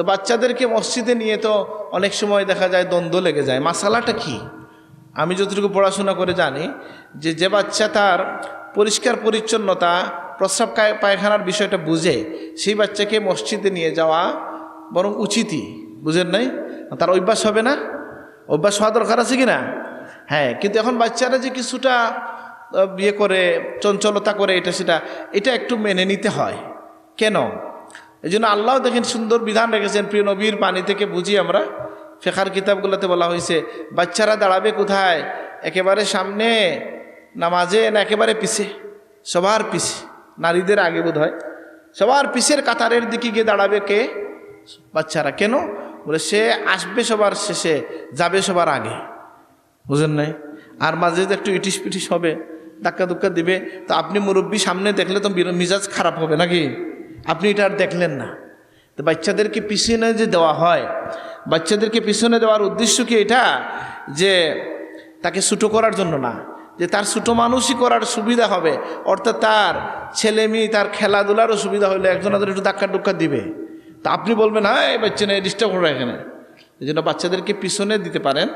তো বাচ্চাদেরকে মসজিদে নিয়ে তো অনেক সময় দেখা যায় দ্বন্দ্ব লেগে যায়। মাসালাটা কি? আমি যতটুকু পড়াশোনা করে জানি যে যে বাচ্চা তার পরিষ্কার পরিচ্ছন্নতা, প্রস্রাব পায়খানার বিষয়টা বুঝে, সেই বাচ্চাকে মসজিদে নিয়ে যাওয়া বরং উচিতই। বুঝেন নাই? তার অভ্যাস হবে না? অভ্যাস হওয়া দরকার আছে কি না? হ্যাঁ কিন্তু এখন বাচ্চারা যে কিছুটা বিয়ে করে, চঞ্চলতা করে এটা সেটা, এটা একটু মেনে নিতে হয়। কেন? এই জন্য আল্লাহ দেখেন সুন্দর বিধান রেখেছেন। প্রিয় নবীর পানি থেকে বুঝি আমরা। ফেখার কিতাবগুলোতে বলা হয়েছে, বাচ্চারা দাঁড়াবে কোথায়? একেবারে সামনে নামাজে না একেবারে পিছে? সবার পিছে। নারীদের আগে বোধ হয় সবার পিছের কাতারের দিকে গিয়ে দাঁড়াবে কে? বাচ্চারা। কেন? বলে সে আসবে সবার শেষে, যাবে সবার আগে। বুঝেন নাই? আর মাঝে যে একটু ইটিস পিটিস হবে ধাক্কা ধুক্কা দিবে। তো আপনি মুরব্বী সামনে দেখলে তো মিজাজ খারাপ হবে নাকি? আপনি এটা আর দেখলেন না। তো বাচ্চাদেরকে পিছনে যে দেওয়া হয়, বাচ্চাদেরকে পিছনে দেওয়ার উদ্দেশ্য কি এটা? যে তাকে ছুটো করার জন্য না, যে তার ছোটো মানুষই করার সুবিধা হবে। অর্থাৎ তার ছেলে মেয়ে, তার খেলাধুলারও সুবিধা হলে একজন আদের একটু ধাক্কা টুক্কা দিবে। তা আপনি বলবেন হ্যাঁ এই বাচ্চা নেই ডিস্টার্ব করো এখানে। এই জন্য বাচ্চাদেরকে পিছনে দিতে পারেন,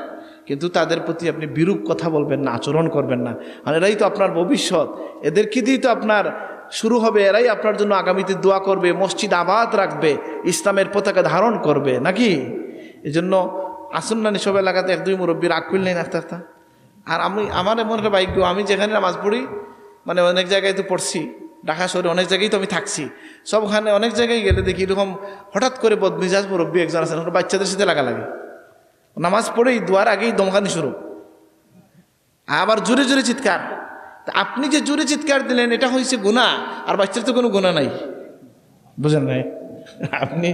কিন্তু তাদের প্রতি আপনি বিরূপ কথা বলবেন না, আচরণ করবেন না। আর এরাই তো আপনার ভবিষ্যৎ। এদেরকে দিয়েই তো আপনার শুরু হবে এরাই আপনার জন্য আগামীতে দোয়া করবে, মসজিদ আবাদ রাখবে, ইসলামের পতাকা ধারণ করবে, নাকি? এই জন্য আসুন না সব এলাকাতে এক দুই মুরব্বী রাগ করলেন, আস্তে আস্তে। আর আমি, আমার এমন একটা ভাগ্য, আমি যেখানে নামাজ পড়ি মানে অনেক জায়গায় তো পড়ছি, ঢাকা শহরে অনেক জায়গায় তো আমি থাকছি, সবখানে অনেক জায়গায় গেলে দেখি এরকম হঠাৎ করে বদমিজাজ মুরব্বী একজন আছেন বাচ্চাদের সাথে লাগা লাগে নামাজ পড়েই দুয়ার আগেই দমকানি শুরু আবার জোরে জোরে চিৎকার। আপনি যে জোরে চিৎকার দিলেন, এটা হয়েছে গুণা আর বাচ্চার তো কোনো গুণা নাই। বুঝেন নাই? আপনি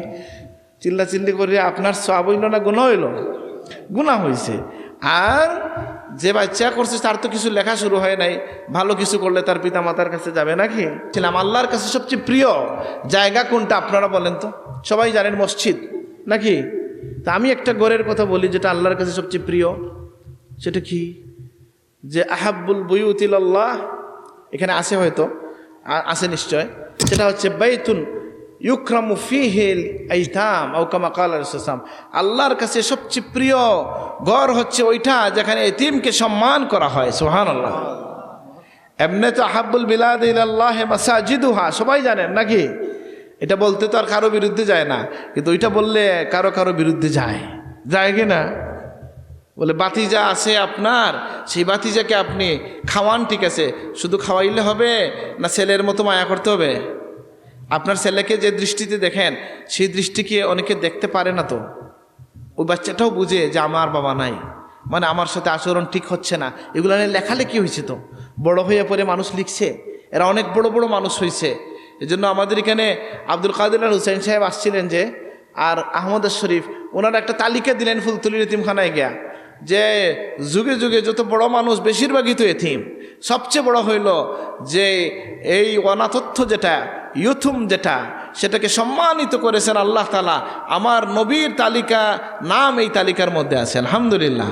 চিল্লা চিল্লি করে আপনার সব হইল না গুণা হইল? গুণা হয়েছে আর যে বাচ্চা করছে, তার তো কিছু লেখা শুরু হয় নাই। ভালো কিছু করলে তার পিতা মাতার কাছে যাবে নাকি? ছিলাম আল্লাহর কাছে সবচেয়ে প্রিয় জায়গা কোনটা, আপনারা বলেন তো? সবাই জানেন মসজিদ, নাকি? তা আমি একটা ঘরের কথা বলি, যেটা আল্লাহর কাছে সবচেয়ে প্রিয়। সেটা কি? যে আহাব্বুল বুয়ুতিল আল্লাহ এখানে আছে হয়তো আছে নিশ্চয়, সেটা হচ্ছে বাইতুন ইউক্রামু ফিহিল আইতাম আউকামা কাল ইসলাম আল্লাহর কাছে সবচেয়ে প্রিয় ঘর হচ্ছে ওইটা যেখানে এতিমকে সম্মান করা হয় সোহান আল্লাহ এমনি তো আহাব্বুল বিলাদ আল্লাহ মাসাজিদুহা, সবাই জানেন নাকি? এটা বলতে তো আর কারও বিরুদ্ধে যায় না, কিন্তু ওইটা বললে কারও কারও বিরুদ্ধে যায়। যায় কি না? বলে, বাতিজা আছে আপনার? সেই বাতিজাকে আপনি খাওয়ান, ঠিক আছে? শুধু খাওয়াইলে হবে না ছেলের মতো মায়া করতে হবে? আপনার ছেলেকে যে দৃষ্টিতে দেখেন, সেই দৃষ্টিকে অনেকে দেখতে পারে না তো। ওই বাচ্চাটাও বুঝে যে আমার বাবা নাই। মানে আমার সাথে আচরণ ঠিক হচ্ছে না। এগুলো নিয়ে লেখালেখি হয়েছে তো। বড় হয়ে পরে মানুষ লিখছে। এরা অনেক বড় বড় মানুষ হয়েছে। এজন্য আমাদের এখানে আব্দুল কাদির আল হুসাইন সাহেব আসছিলেন যে, আর আহমদ শরীফ ওনারা একটা তালিকা দিলেন ফুলতুলির এতিমখানায় গিয়া। যে যুগে যুগে যত বড় মানুষ বেশিরভাগই তো এথিম সবচেয়ে বড় হইল যে এই অনাথত্ব যেটা ইউথুম যেটা, সেটাকে সম্মানিত করেছেন আল্লাহ তালা আমার নবীর তালিকা, নাম এই তালিকার মধ্যে আছে, আলহামদুলিল্লাহ।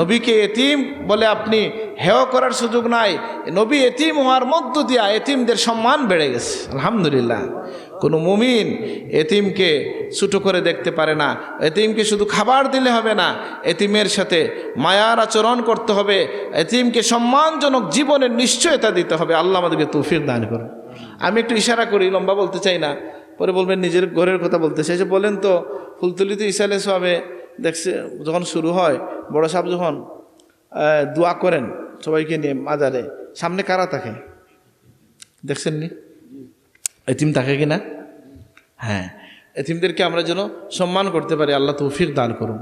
নবীকে এতিম বলে আপনি হেয় করার সুযোগ নাই। নবী এতিম হওয়ার মধ্য দিয়া এতিমদের সম্মান বেড়ে গেছে, আলহামদুলিল্লাহ। কোনো মুমিন এতিমকে ছুটো করে দেখতে পারে না। এতিমকে শুধু খাবার দিলে হবে না, এতিমের সাথে মায়ার আচরণ করতে হবে। এতিমকে সম্মানজনক জীবনের নিশ্চয়তা দিতে হবে। আল্লাহ আমাদেরকে তৌফিক দান করে আমি একটু ইশারা করি, লম্বা বলতে চাই না। পরে বলবেন, নিজের ঘরের কথা বলতে চাই। যে বলেন তো, ফুলতুলিতে ইসালে সবে দেখছে, যখন শুরু হয়, বড় সাহেব যখন দোয়া করেন সবাইকে নিয়ে মাজারে, সামনে কারা থাকে? দেখছেন নি এতিম থাকে কি না হ্যাঁ। এতিমদেরকে আমরা যেন সম্মান করতে পারি আল্লাহ তৌফিক দান করুন।